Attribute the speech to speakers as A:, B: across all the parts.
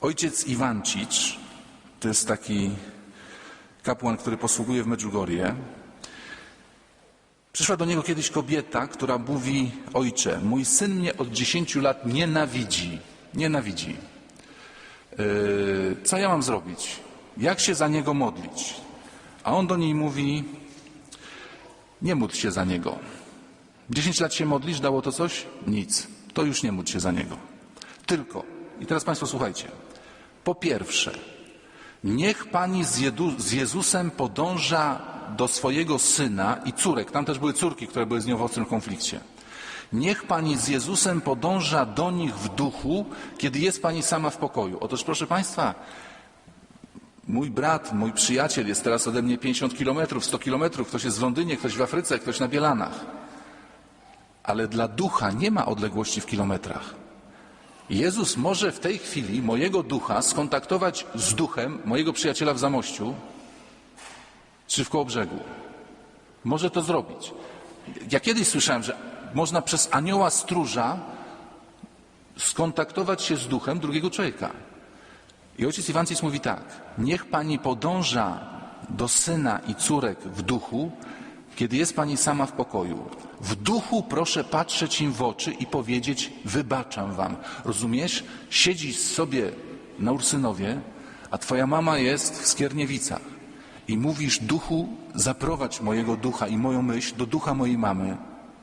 A: Ojciec Iwancicz, to jest taki kapłan, który posługuje w Medjugorje. Przyszła do niego kiedyś kobieta, która mówi: Ojcze, mój syn mnie od 10 lat nienawidzi. Nienawidzi. Yy, co ja mam zrobić? Jak się za niego modlić? A on do niej mówi: Nie módl się za niego. 10 lat się modlisz, dało to coś? Nic. To już nie módl się za niego. Tylko, i teraz Państwo słuchajcie. Po pierwsze, niech pani z, Jedu, z Jezusem podąża do swojego syna i córek. Tam też były córki, które były z nią w ostrym konflikcie. Niech pani z Jezusem podąża do nich w duchu, kiedy jest pani sama w pokoju. Otóż, proszę Państwa, mój brat, mój przyjaciel jest teraz ode mnie 50 kilometrów, 100 kilometrów, ktoś jest w Londynie, ktoś w Afryce, ktoś na Bielanach. Ale dla ducha nie ma odległości w kilometrach. Jezus może w tej chwili mojego ducha skontaktować z duchem mojego przyjaciela w Zamościu czy w Kołobrzegu. Może to zrobić. Ja kiedyś słyszałem, że można przez anioła stróża skontaktować się z duchem drugiego człowieka. I ojciec Iwancicz mówi tak, niech pani podąża do syna i córek w duchu, kiedy jest pani sama w pokoju. W duchu proszę patrzeć im w oczy i powiedzieć, wybaczam wam. Rozumiesz? Siedzisz sobie na Ursynowie, a twoja mama jest w Skierniewicach. I mówisz, duchu, zaprowadź mojego ducha i moją myśl do ducha mojej mamy.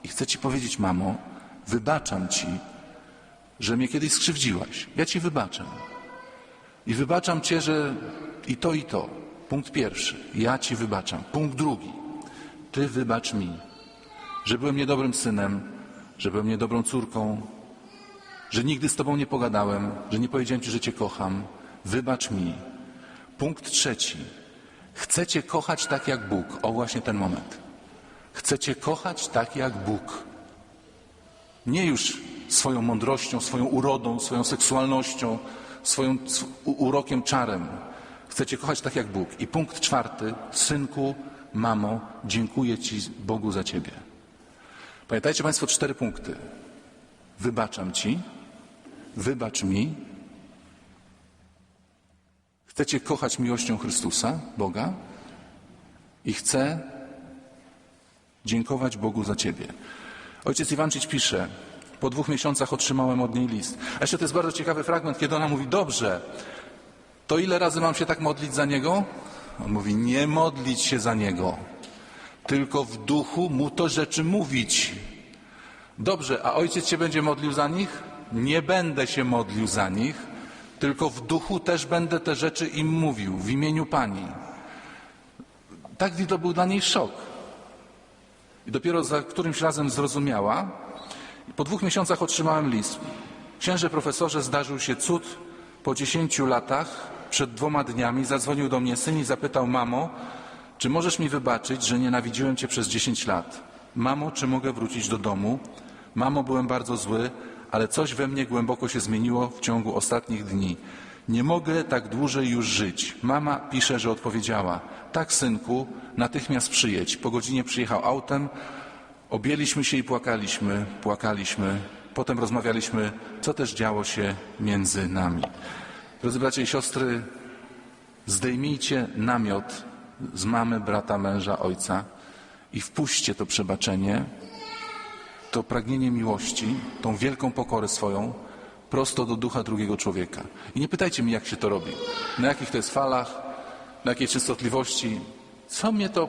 A: I chcę ci powiedzieć, mamo, wybaczam ci, że mnie kiedyś skrzywdziłaś. Ja ci wybaczam. I wybaczam cię, że i to, i to. Punkt pierwszy. Ja ci wybaczam. Punkt drugi. Ty wybacz mi, że byłem niedobrym synem, że byłem niedobrą córką, że nigdy z tobą nie pogadałem, że nie powiedziałem ci, że cię kocham. Wybacz mi. Punkt trzeci. Chcę cię kochać tak jak Bóg. O właśnie ten moment. Chcę cię kochać tak jak Bóg. Nie już swoją mądrością, swoją urodą, swoją seksualnością, swoim urokiem, czarem. Chcę Cię kochać tak jak Bóg. I punkt czwarty. Synku, mamo, dziękuję Ci Bogu za Ciebie. Pamiętajcie Państwo cztery punkty. Wybaczam Ci, wybacz mi, chcę Cię kochać miłością Chrystusa, Boga i chcę dziękować Bogu za Ciebie. Ojciec Iwancicz pisze, po dwóch miesiącach otrzymałem od niej list. A jeszcze to jest bardzo ciekawy fragment, kiedy ona mówi, dobrze, to ile razy mam się tak modlić za niego? On mówi, nie modlić się za niego, tylko w duchu mu to rzeczy mówić. Dobrze, a ojciec się będzie modlił za nich? Nie będę się modlił za nich, tylko w duchu też będę te rzeczy im mówił, w imieniu Pani. Tak to był dla niej szok. I dopiero za którymś razem zrozumiała. Po dwóch miesiącach otrzymałem list. Księże profesorze, zdarzył się cud. Po dziesięciu latach, przed dwoma dniami, zadzwonił do mnie syn i zapytał, mamo, czy możesz mi wybaczyć, że nienawidziłem cię przez dziesięć lat? Mamo, czy mogę wrócić do domu? Mamo, byłem bardzo zły, ale coś we mnie głęboko się zmieniło w ciągu ostatnich dni. Nie mogę tak dłużej już żyć. Mama pisze, że odpowiedziała. Tak, synku, natychmiast przyjedź. Po godzinie przyjechał autem, Objęliśmy się i płakaliśmy, płakaliśmy. Potem rozmawialiśmy, co też działo się między nami. Drodzy bracia i siostry, zdejmijcie namiot z mamy, brata, męża, ojca i wpuśćcie to przebaczenie, to pragnienie miłości, tą wielką pokorę swoją prosto do ducha drugiego człowieka. I nie pytajcie mnie, jak się to robi, na jakich to jest falach, na jakiej częstotliwości. Co mnie to